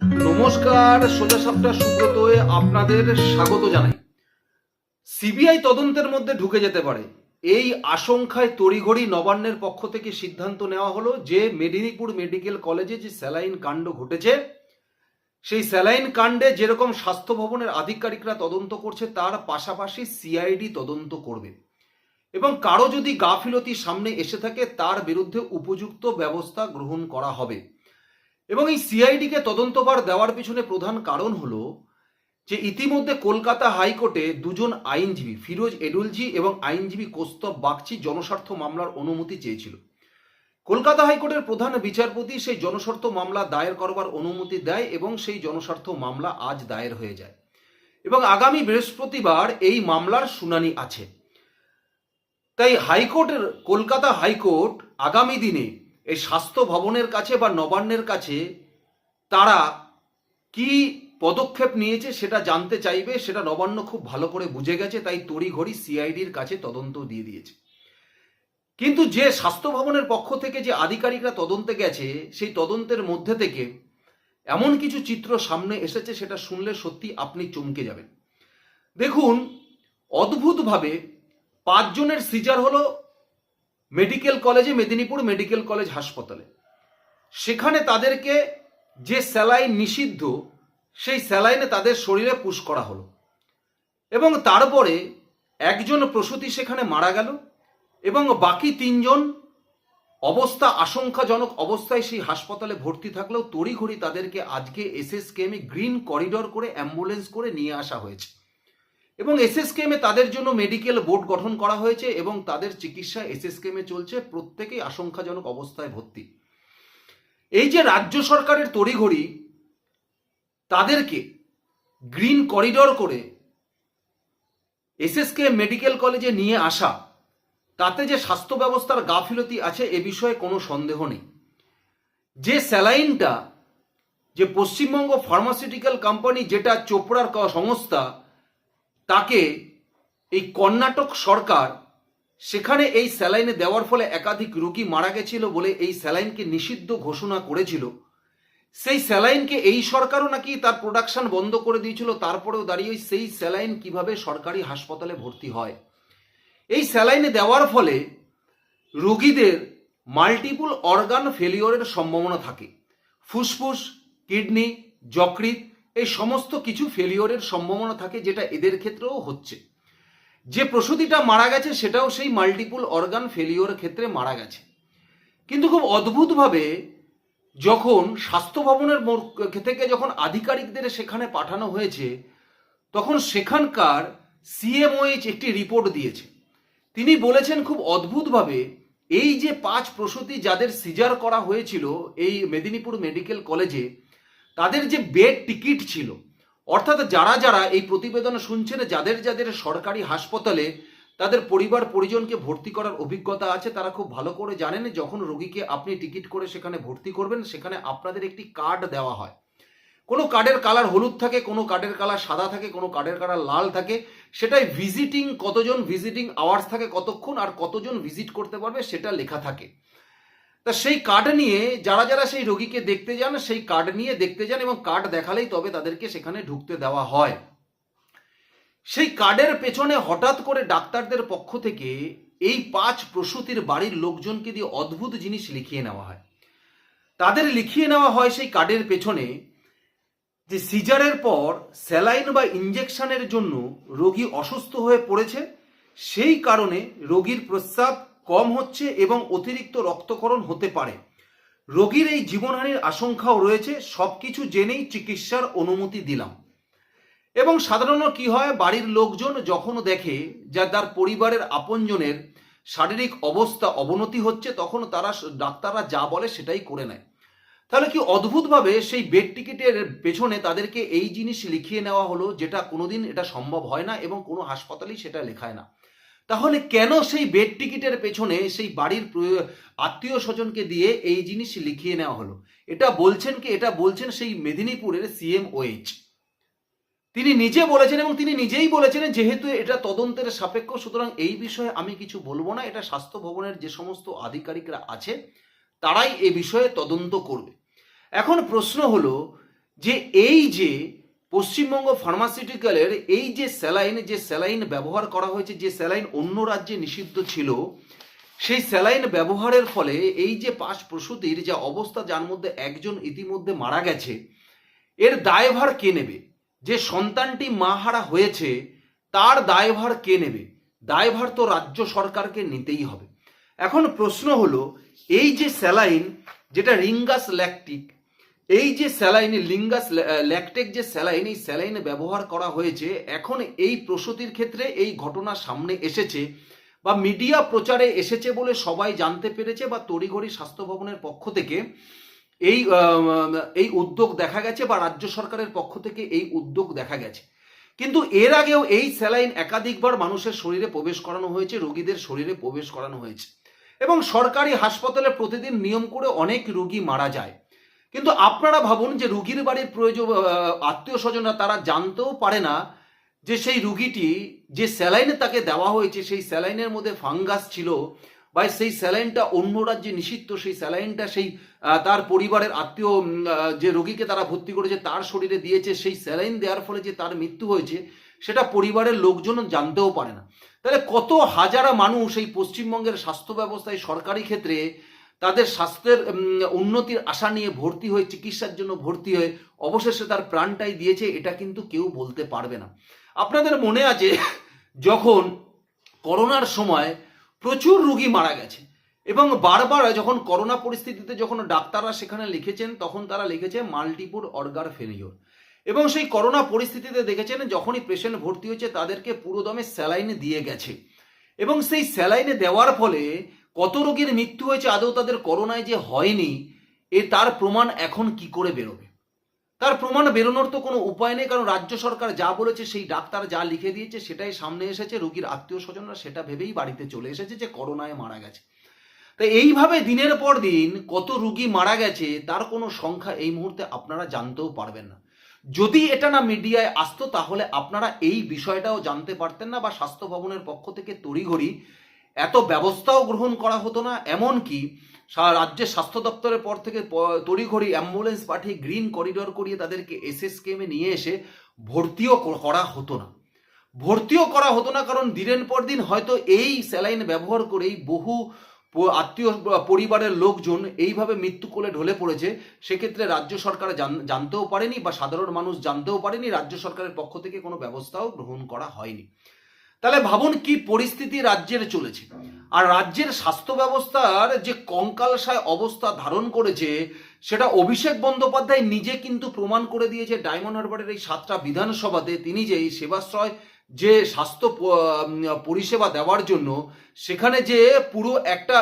নমস্কার, সোজা সাপটা সুব্রত আপনাদের স্বাগত জানাই। সিবিআই তদন্তের মধ্যে ঢুকে যেতে পারে। এই আশঙ্কায় তড়িঘড়ি নবান্নের পক্ষ থেকে সিদ্ধান্ত নেওয়া হলো যে মেদিনীপুর মেডিকেল কলেজে যে স্যালাইন কাণ্ড ঘটেছে, সেই স্যালাইন কাণ্ডে যেরকম স্বাস্থ্য ভবনের আধিকারিকরা তদন্ত করছে, তার পাশাপাশি সিআইডি তদন্ত করবে। এবং কারও যদি গাফিলতি সামনে এসে থাকে, তার বিরুদ্ধে উপযুক্ত ব্যবস্থা গ্রহণ করা হবে। এবং এই সিআইডিকে তদন্তভার দেওয়ার পিছনে প্রধান কারণ হলো যে ইতিমধ্যে কলকাতা হাইকোর্টে দুজন আইনজীবী, ফিরোজ এডুলজি এবং আইনজীবী কোস্তব বাগচি জনস্বার্থ মামলার অনুমতি চেয়েছিল। কলকাতা হাইকোর্টের প্রধান বিচারপতি সেই জনস্বার্থ মামলা দায়ের করবার অনুমতি দেয় এবং সেই জনস্বার্থ মামলা আজ দায়ের হয়ে যায়। এবং আগামী বৃহস্পতিবার এই মামলার শুনানি আছে। তাই হাইকোর্টের, কলকাতা হাইকোর্ট আগামী দিনে এই স্বাস্থ্য ভবনের কাছে বা নবান্নের কাছে তারা কি পদক্ষেপ নিয়েছে সেটা জানতে চাইবে, সেটা নবান্ন খুব ভালো করে বুঝে গেছে, তাই তড়িঘড়ি সিআইডির কাছে তদন্ত দিয়ে দিয়েছে। কিন্তু যে স্বাস্থ্য ভবনের পক্ষ থেকে যে আধিকারিকরা তদন্তে গেছে, সেই তদন্তের মধ্যে থেকে এমন কিছু চিত্র সামনে এসেছে, সেটা শুনলে সত্যি আপনি চমকে যাবেন। দেখুন, অদ্ভুতভাবে পাঁচজনের সিজার হলো মেডিকেল কলেজে, মেদিনীপুর মেডিকেল কলেজ হাসপাতালে। সেখানে তাদেরকে যে স্যালাইন নিষিদ্ধ, সেই স্যালাইনে তাদের শরীরে পুশ করা হলো। এবং তারপরে একজন প্রসূতি সেখানে মারা গেল এবং বাকি তিনজন অবস্থা, আশঙ্কাজনক অবস্থায় সেই হাসপাতালে ভর্তি থাকলেও তড়িঘড়ি তাদেরকে আজকে এসএসকেএমে গ্রিন করিডর করে অ্যাম্বুলেন্স করে নিয়ে আসা হয়েছে। এবং এসএসকেএমে তাদের জন্য মেডিকেল বোর্ড গঠন করা হয়েছে এবং তাদের চিকিৎসা এসএসকেএমে চলছে প্রত্যেকেই আশঙ্কাজনক অবস্থায় ভর্তি। এই যে রাজ্য সরকারের তড়িঘড়ি, তাদেরকে গ্রিন করিডর করে এসএসকে মেডিকেল কলেজে নিয়ে আসা, তাতে যে স্বাস্থ্য ব্যবস্থার গাফিলতি আছে এ বিষয়ে কোনো সন্দেহ নেই। যে স্যালাইনটা, যে পশ্চিমবঙ্গ ফার্মাসিউটিক্যাল কোম্পানি, যেটা চোপড়ার সংস্থা তাকে এই কর্ণাটক সরকার সেখানে এই স্যালাইনে দেওয়ার ফলে একাধিক রোগী মারা গেছিল বলে এই স্যালাইনকে নিষিদ্ধ ঘোষণা করেছিল। সেই স্যালাইনকে এই সরকারও নাকি তার প্রোডাকশন বন্ধ করে দিয়েছিল, তারপরেও দাঁড়িয়ে সেই স্যালাইন কীভাবে সরকারি হাসপাতালে ভর্তি হয়? এই স্যালাইনে দেওয়ার ফলে রোগীদের মাল্টিপল অর্গান ফেলিওরের সম্ভাবনা থাকে। ফুসফুস, কিডনি, যকৃৎ এই সমস্ত কিছু ফেলিওরের সম্ভাবনা থাকে যেটা এদের ক্ষেত্রেও হচ্ছে। যে প্রসূতিটা মারা গেছে, সেটাও সেই মাল্টিপুল অর্গান ফেলিওর ক্ষেত্রে মারা গেছে। কিন্তু খুব অদ্ভুতভাবে যখন স্বাস্থ্য ভবনের থেকে যখন আধিকারিকদের সেখানে পাঠানো হয়েছে, তখন সেখানকার সিএমওএইচ একটি রিপোর্ট দিয়েছে। তিনি বলেছেন খুব অদ্ভুতভাবে এই যে পাঁচ প্রসূতি যাদের সিজার করা হয়েছিল এই মেদিনীপুর মেডিকেল কলেজে তাদের যে বেড টিকিট ছিল, অর্থাৎ যারা যারা এই প্রতিবেদন শুনছেন, যাদের যাদের সরকারি হাসপাতালে তাদের পরিবার পরিজনকে ভর্তি করার অভিজ্ঞতা আছে, তারা খুব ভালো করে জানেন যখন রোগীকে আপনি টিকিট করে সেখানে ভর্তি করবেন, সেখানে আপনাদের একটি কার্ড দেওয়া হয়। কোনো কার্ডের কালার হলুদ থাকে, কোনো কার্ডের কালার সাদা থাকে, কোনো কার্ডের কালার লাল থাকে, সেটাই ভিজিটিং কতজন ভিজিটিং আওয়ার্স থাকে কতক্ষণ, আর কতজন ভিজিট করতে পারবে সেটা লেখা থাকে। তা সেই কার্ড নিয়ে যারা যারা সেই রোগীকে দেখতে যান, সেই কার্ড নিয়ে দেখতে যান এবং কার্ড দেখালেই তবে তাদেরকে সেখানে ঢুকতে দেওয়া হয়। সেই কার্ডের পেছনে হঠাৎ করে ডাক্তারদের পক্ষ থেকে এই পাঁচ প্রসূতির বাড়ির লোকজনকে দিয়ে অদ্ভুত জিনিস লিখিয়ে নেওয়া হয়। তাদের লিখিয়ে নেওয়া হয় সেই কার্ডের পেছনে যে সিজারের পর স্যালাইন বা ইঞ্জেকশনের জন্য রোগী অসুস্থ হয়ে পড়েছে। সেই কারণে রোগীর প্রস্রাব কম হচ্ছে এবং অতিরিক্ত রক্তকরণ হতে পারে। রোগীর এই জীবনহানির আশঙ্কাও রয়েছে, সবকিছু জেনেই চিকিৎসার অনুমতি দিলাম। এবং সাধারণত কি হয়, বাড়ির লোকজন যখন দেখে যা তার পরিবারের আপনজনের শারীরিক অবস্থা অবনতি হচ্ছে, তখন তারা ডাক্তাররা যা বলে সেটাই করে নেয়। তাহলে কি অদ্ভুতভাবে সেই বেড টিকিটের পেছনে তাদেরকে এই জিনিস লিখিয়ে নেওয়া হলো, যেটা কোনোদিন এটা সম্ভব হয় না এবং কোনো হাসপাতালেই সেটা লেখায় না। তাহলে কেন সেই বেড টিকিটের পেছনে সেই বাড়ির আত্মীয় স্বজনকে দিয়ে এই জিনিস লিখিয়ে নেওয়া হলো? এটা বলছেন কি? এটা বলছেন সেই মেদিনীপুরের সিএমওএইচ তিনি নিজে বলেছেন এবং তিনি নিজেই বলেছেন যেহেতু এটা তদন্তের সাপেক্ষ, সুতরাং এই বিষয়ে আমি কিছু বলব না। এটা স্বাস্থ্য ভবনের যে সমস্ত আধিকারিকরা আছে, তারাই এ বিষয়ে তদন্ত করবে। এখন প্রশ্ন হলো যে এই যে পশ্চিমবঙ্গ ফার্মাসিউটিক্যালের এই যে স্যালাইন যে স্যালাইন ব্যবহার করা হয়েছে, যে স্যালাইন অন্য রাজ্যে নিষিদ্ধ ছিল, সেই স্যালাইন ব্যবহারের ফলে এই যে পাশ প্রসূতির যে অবস্থা, যার মধ্যে একজন ইতিমধ্যে মারা গেছে, এর দায়ভার কে নেবে? যে সন্তানটি মাহারা হয়েছে, তার দায়ভার কে নেবে? দায়ভার তো রাজ্য সরকারকে নিতেই হবে। এখন প্রশ্ন হলো, এই যে স্যালাইন, যেটা রিঙ্গাস ল্যাকটিক এই যে স্যালাইন লিঙ্গাস ল্যাকটেক যে স্যালাইন, এই স্যালাইনে ব্যবহার করা হয়েছে, এখন এই প্রসূতির ক্ষেত্রে এই ঘটনা সামনে এসেছে বা মিডিয়া প্রচারে এসেছে বলে সবাই জানতে পেরেছে বা তড়িঘড়ি স্বাস্থ্য ভবনের পক্ষ থেকে এই এই উদ্যোগ দেখা গেছে বা রাজ্য সরকারের পক্ষ থেকে এই উদ্যোগ দেখা গেছে। কিন্তু এর আগেও এই স্যালাইন একাধিকবার মানুষের শরীরে প্রবেশ করানো হয়েছে, রোগীদের শরীরে প্রবেশ করানো হয়েছে। এবং সরকারি হাসপাতালে প্রতিদিন নিয়ম করে অনেক রোগী মারা যায়। কিন্তু আপনারা ভাবুন যে রুগীর বাড়ির প্রয়োজন আত্মীয় স্বজনরা তারা জানতেও পারে না যে সেই রুগীটি যে স্যালাইনে তাকে দেওয়া হয়েছে, সেই স্যালাইনের মধ্যে ফাঙ্গাস ছিল বা সেই স্যালাইনটা অন্য রাজ্যে নিষিদ্ধ, সেই স্যালাইনটা সেই তার পরিবারের আত্মীয় যে রোগীকে তারা ভর্তি করেছে, তার শরীরে দিয়েছে, সেই স্যালাইন দেওয়ার ফলে যে তার মৃত্যু হয়েছে, সেটা পরিবারের লোকজন জানতেও পারে না। তাহলে কত হাজার মানুষ এই পশ্চিমবঙ্গের স্বাস্থ্য ব্যবস্থায় সরকারি ক্ষেত্রে তাদের স্বাস্থ্যের উন্নতির আশা নিয়ে ভর্তি হয়ে, চিকিৎসার জন্য ভর্তি হয়ে অবশেষে তার প্রাণটাই দিয়েছে, এটা কিন্তু কেউ বলতে পারবে না। আপনাদের মনে আছে, যখন করোনার সময় প্রচুর রুগী মারা গেছে এবং বারবার যখন করোনা পরিস্থিতিতে যখন ডাক্তাররা সেখানে লিখেছেন, তখন তারা লিখেছে মাল্টিপুল অর্গার ফেলিওর। এবং সেই করোনা পরিস্থিতিতে দেখেছেন, যখনই পেশেন্ট ভর্তি হয়েছে, তাদেরকে পুরোদমে স্যালাইন দিয়ে গেছে। এবং সেই স্যালাইনে দেওয়ার ফলে কত রোগীর মৃত্যু হয়েছে আদৌ তাদের করোনায় যে হয়নি, এ তার প্রমাণ এখন কি করে বেরোবে? তার প্রমাণ বেরোনোর তো কোনো উপায় নেই, কারণ রাজ্য সরকার যা বলেছে, সেই ডাক্তার যা লিখে দিয়েছে, সেটাই সামনে এসেছে। রোগীর আত্মীয় স্বজনরা সেটা ভেবেই বাড়িতে চলে এসেছে যে করোনায় মারা গেছে। তাই এইভাবে দিনের পর দিন কত রুগী মারা গেছে, তার কোনো সংখ্যা এই মুহূর্তে আপনারা জানতেও পারবেন না। যদি এটা না মিডিয়ায় আসতো, তাহলে আপনারা এই বিষয়টাও জানতে পারতেন না বা স্বাস্থ্য ভবনের পক্ষ থেকে তড়িঘড়ি এত ব্যবস্থাও গ্রহণ করা হতো না, এমনকি সা- রাজ্যের স্বাস্থ্য দপ্তরের পর থেকে তড়িঘড়ি অ্যাম্বুলেন্স পাঠিয়ে গ্রিন করিডোর করিয়ে তাদেরকে এসএসকেমে নিয়ে এসে ভর্তিও করা হতো না। ভর্তিও করা হতো না, কারণ দিনের পর দিন হয়তো এই স্যালাইন ব্যবহার করেই বহু আত্মীয় পরিবারের লোকজন এইভাবে মৃত্যু কোলে ঢলে পড়েছে। সেক্ষেত্রে রাজ্য সরকার জানতেও পারেনি বা সাধারণ মানুষ জানতেও পারেনি, রাজ্য সরকারের পক্ষ থেকে কোনো ব্যবস্থাও গ্রহণ করা হয়নি। তাহলে ভাবুন কি পরিস্থিতি রাজ্যের চলেছে। আর রাজ্যের স্বাস্থ্য ব্যবস্থার যে কঙ্কালসায় অবস্থা ধারণ করেছে, সেটা অভিষেক বন্দ্যোপাধ্যায় নিজে কিন্তু প্রমাণ করে দিয়েছে ডায়মন্ড হারবারের এই সাতটা বিধানসভাতে। তিনি যে এই সেবাশ্রয়, যে স্বাস্থ্য পরিষেবা দেওয়ার জন্য, সেখানে যে পুরো একটা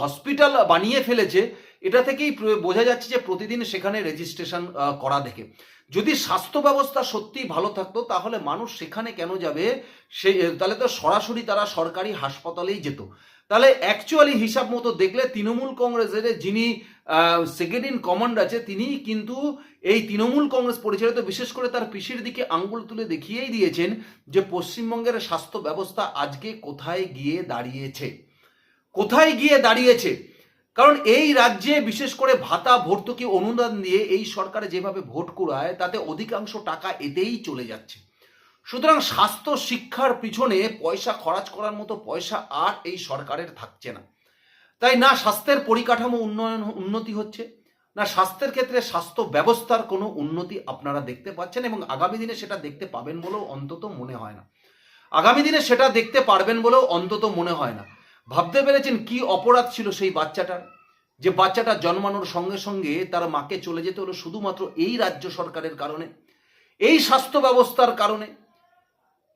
হসপিটাল বানিয়ে ফেলেছে এটা থেকেই বোঝা যাচ্ছে যে প্রতিদিন সেখানে রেজিস্ট্রেশন করা দেখে। যদি স্বাস্থ্য ব্যবস্থা সত্যিই ভালো থাকতো, তাহলে মানুষ সেখানে কেন যাবে? সে তাহলে তো সরাসরি তারা সরকারি হাসপাতালেই যেত। তাহলে অ্যাকচুয়ালি হিসাব মতো দেখলে তৃণমূল কংগ্রেসের যিনি সেকেন্ড ইন কমান্ড আছে তিনি কিন্তু এই তৃণমূল কংগ্রেস পরিচালিত, বিশেষ করে তার পিসির দিকে আঙ্গুল তুলে দেখিয়েই দিয়েছেন যে পশ্চিমবঙ্গের স্বাস্থ্য ব্যবস্থা আজকে কোথায় গিয়ে দাঁড়িয়েছে। কোথায় গিয়ে দাঁড়িয়েছে? কারণ এই রাজ্যে বিশেষ করে ভাতা ভর্তুকি অনুদান দিয়ে এই সরকারে যেভাবে ভোট কুড়ায়, তাতে অধিকাংশ টাকা এতেই চলে যাচ্ছে। সুতরাং স্বাস্থ্য শিক্ষার পিছনে পয়সা খরচ করার মতো পয়সা আর এই সরকারের থাকছে না। তাই না স্বাস্থ্যের পরিকাঠামো উন্নয়ন, উন্নতি হচ্ছে, না স্বাস্থ্যের ক্ষেত্রে স্বাস্থ্য ব্যবস্থার কোনো উন্নতি আপনারা দেখতে পাচ্ছেন এবং আগামী দিনে সেটা দেখতে পাবেন বলেও অন্তত মনে হয় না। আগামী দিনে সেটা দেখতে পারবেন বলেও অন্তত মনে হয় না। ভাবতে পেরেছেন কি অপরাধ ছিল সেই বাচ্চাটার? যে বাচ্চাটা জন্মানোর সঙ্গে সঙ্গে তার মাকে চলে যেতে হলো শুধুমাত্র এই রাজ্য সরকারের কারণে, এই স্বাস্থ্য ব্যবস্থার কারণে,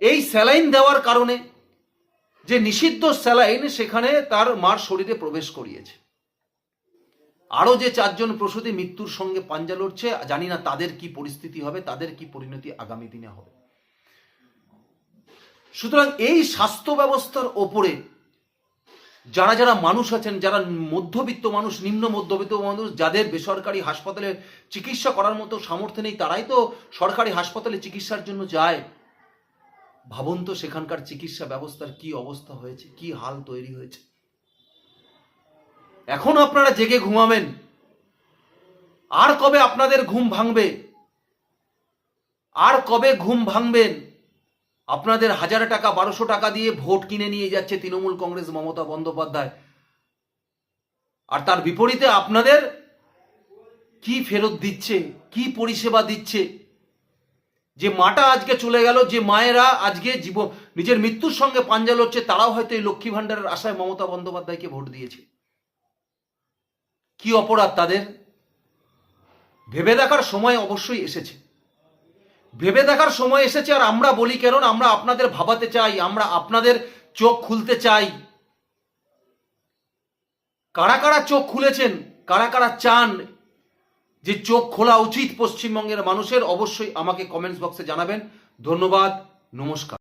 এই স্যালাইন দেওয়ার কারণে যে নিষিদ্ধ স্যালাইন সেখানে তার মার শরীরে প্রবেশ করিয়েছে। আরও যে চারজন প্রসূতি মৃত্যুর সঙ্গে পাঞ্জা লড়ছে, জানি না তাদের কি পরিস্থিতি হবে, তাদের কি পরিণতি আগামী দিনে হবে। সুতরাং এই স্বাস্থ্য ব্যবস্থার ওপরে যারা যারা মানুষ আছেন, যারা মধ্যবিত্ত মানুষ, নিম্ন মধ্যবিত্ত মানুষ, যাদের বেসরকারি হাসপাতালে চিকিৎসা করার মতো সামর্থ্য নেই, তারাই তো সরকারি হাসপাতালে চিকিৎসার জন্য যায়। ভাবুন তো সেখানকার চিকিৎসা ব্যবস্থার কি অবস্থা হয়েছে, কি হাল তৈরি হয়েছে। এখন আপনারা জেগে ঘুমাবেন। আর কবে আপনাদের ঘুম ভাঙবে? আর কবে ঘুম ভাঙবেন? আপনাদের হাজার টাকা, বারোশো টাকা দিয়ে ভোট কিনে নিয়ে যাচ্ছে তৃণমূল কংগ্রেস মমতা বন্দ্যোপাধ্যায়। আর তার বিপরীতে আপনাদের কি ফেরত দিচ্ছে, কি পরিষেবা দিচ্ছে? যে মাটা আজকে চলে গেল, যে মায়েরা আজকে জীবন নিজের মৃত্যুর সঙ্গে পাঞ্জা লড়ছে তারাও হয়তো এই লক্ষ্মী ভাণ্ডারের আশায় মমতা বন্দ্যোপাধ্যায়কে ভোট দিয়েছে। কি অপরাধ তাদের? ভেবে দেখার সময় অবশ্যই এসেছে। ভেবে দেখার সময় এসেছে আর আমরা বলি কেন আমরা আপনাদের ভাবাতে চাই, আমরা আপনাদের চোখ খুলতে চাই। কারা কারা চোখ খুলেছেন, কারা কারা চান যে চোখ খোলা উচিত পশ্চিমবঙ্গের মানুষের, অবশ্যই আমাকে কমেন্টস বক্সে জানাবেন। ধন্যবাদ, নমস্কার।